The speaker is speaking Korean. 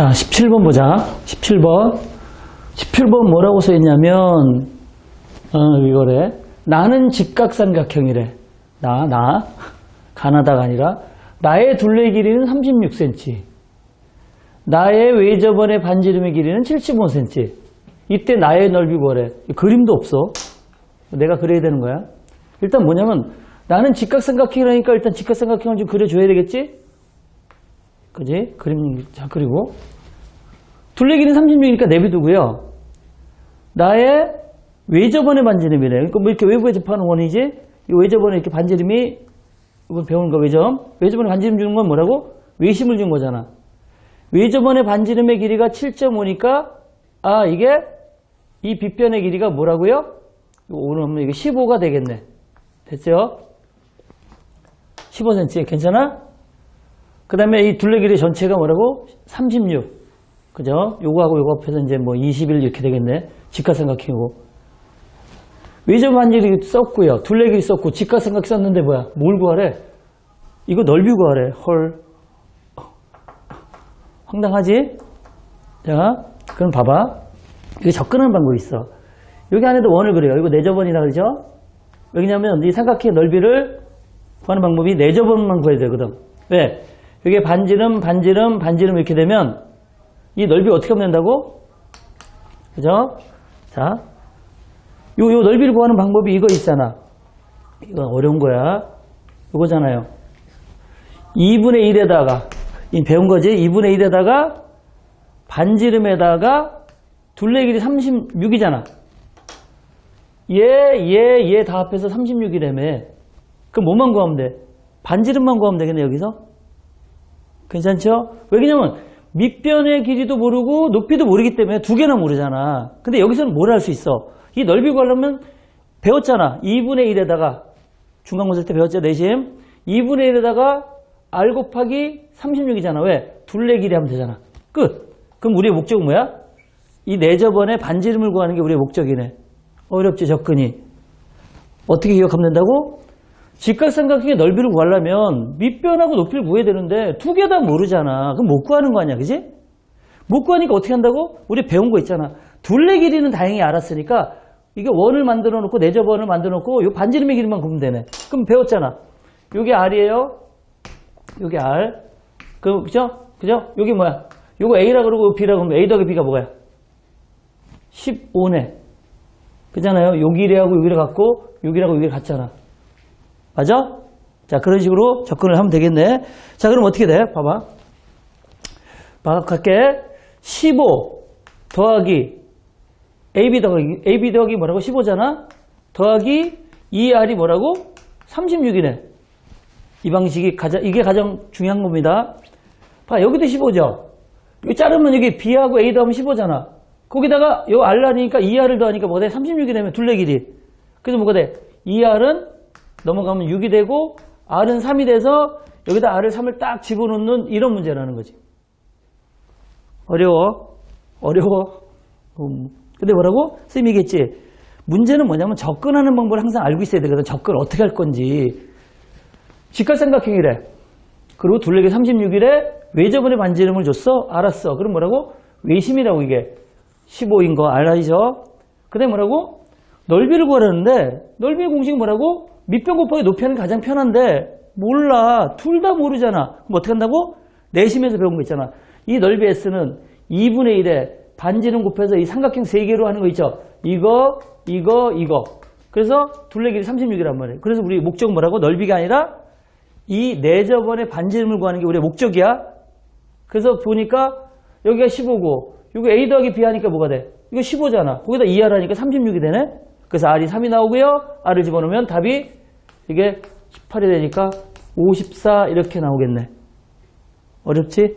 자, 17번 보자. 17번. 17번 뭐라고 써 있냐면, 어, 이거래. 나는 직각삼각형이래. 나, 나. 가나다가 아니라. 나의 둘레 길이는 36cm. 나의 외접원의 반지름의 길이는 75cm. 이때 나의 넓이 뭐래? 그림도 없어. 내가 그려야 되는 거야. 일단 뭐냐면, 나는 직각삼각형이라니까 일단 직각삼각형을 좀 그려줘야 되겠지? 그지? 그림 잘 그리고 둘레 길이는 36이니까 내비두고요. 나의 외접원의 반지름이래. 그러니까 뭐 이렇게 외부에 접하는 원이지? 이 외접원에 이렇게 반지름이 이거 배우는 거 외점. 외접원에 반지름 주는 건 뭐라고? 외심을 준 거잖아. 외접원의 반지름의 길이가 7.5니까 아 이게 이 빗변의 길이가 뭐라고요? 오늘 하면 이게 15가 되겠네. 됐죠? 15cm 괜찮아? 그 다음에 이 둘레 길이 전체가 뭐라고? 36. 그죠? 요거하고 요거 합해서 이제 뭐 21 이렇게 되겠네. 직각삼각형이고. 외접 반지름이 썼고요. 둘레 길이 썼고 직각삼각 썼는데 뭐야? 뭘 구하래? 이거 넓이 구하래. 헐. 황당하지? 자, 그럼 봐봐. 여기 접근하는 방법이 있어. 여기 안에도 원을 그려요. 이거 내접원이라 그러죠? 왜냐면 이 삼각형의 넓이를 구하는 방법이 내접원만 구해야 되거든. 왜? 이게 반지름, 반지름, 반지름 이렇게 되면 이 넓이 어떻게 하면 된다고? 그죠? 자, 요, 요 넓이를 구하는 방법이 이거 있잖아. 이건 어려운 거야. 이거잖아요. 2분의 1에다가, 이 배운 거지? 2분의 1에다가 반지름에다가 둘레 길이 36이잖아. 얘, 얘, 얘 다 합해서 36이라며. 그럼 뭐만 구하면 돼? 반지름만 구하면 되겠네, 여기서? 괜찮죠? 왜냐면 밑변의 길이도 모르고 높이도 모르기 때문에 두 개나 모르잖아. 근데 여기서는 뭘 할 수 있어? 이 넓이 구하려면 배웠잖아. 2분의 1에다가 중간고사 때 배웠죠, 내심. 2분의 1에다가 r 곱하기 36이잖아. 왜? 둘레 길이 하면 되잖아. 끝. 그럼 우리의 목적은 뭐야? 이 내저번에 반지름을 구하는 게 우리의 목적이네. 어렵지, 접근이. 어떻게 기억하면 된다고? 직각삼각형의 넓이를 구하려면 밑변하고 높이를 구해야 되는데 두 개 다 모르잖아. 그럼 못 구하는 거 아니야, 그지? 못 구하니까 어떻게 한다고? 우리 배운 거 있잖아. 둘레 길이는 다행히 알았으니까 이게 원을 만들어 놓고 내접원을 만들어 놓고 요 반지름의 길이만 구면 되네. 그럼 배웠잖아. 요게 R이에요. 요게 R. 그, 그죠? 그죠? 요게 뭐야? 요거 A라 그러고 B라 그러면 A 더하기 B가 뭐야? 15네. 그잖아요. 요 길이하고 요 길이 같고 요 길하고 요 길이 같잖아. 맞아? 자, 그런 식으로 접근을 하면 되겠네. 자, 그럼 어떻게 돼? 봐봐. 바각할게. 15 더하기 AB 더하기, AB 더하기 뭐라고? 15잖아? 더하기 2R이 뭐라고? 36이네. 이 방식이 가장, 이게 가장 중요한 겁니다. 봐, 여기도 15죠? 이 자르면 여기 B하고 A 더하면 15잖아. 거기다가 요 R라니까 2R을 더하니까 뭐가 돼? 36이 되면 둘레 길이. 그래서 뭐가 돼? 2R은 넘어가면 6이 되고 R은 3이 돼서 여기다 R을 3을 딱 집어넣는 이런 문제라는 거지. 어려워. 어려워. 음. 근데 뭐라고? 쌤이겠지. 문제는 뭐냐면 접근하는 방법을 항상 알고 있어야 되거든. 접근 어떻게 할 건지. 직각삼각형이래. 그리고 둘레기 36이래. 외접원의 반지름을 줬어? 알았어. 그럼 뭐라고? 외심이라고 이게. 15인 거 알아야죠? 그 다음에 뭐라고? 넓이를 구하라는데 넓이의 공식이 뭐라고? 밑변 곱하기 높이 하는 게 가장 편한데 몰라. 둘 다 모르잖아. 그럼 어떻게 한다고? 내심에서 배운 거 있잖아. 이 넓이 S는 2분의 1에 반지름 곱해서 이 삼각형 3개로 하는 거 있죠. 이거, 이거, 이거. 그래서 둘레 길이 36이란 말이에요. 그래서 우리 목적은 뭐라고? 넓이가 아니라 이 내저번의 반지름을 구하는 게 우리의 목적이야. 그래서 보니까 여기가 15고 여기 A 더하기 B 하니까 뭐가 돼? 이거 15잖아. 거기다 2R 하니까 36이 되네? 그래서 R이 3이 나오고요. R을 집어넣으면 답이 이게 18이 되니까 54 이렇게 나오겠네. 어렵지?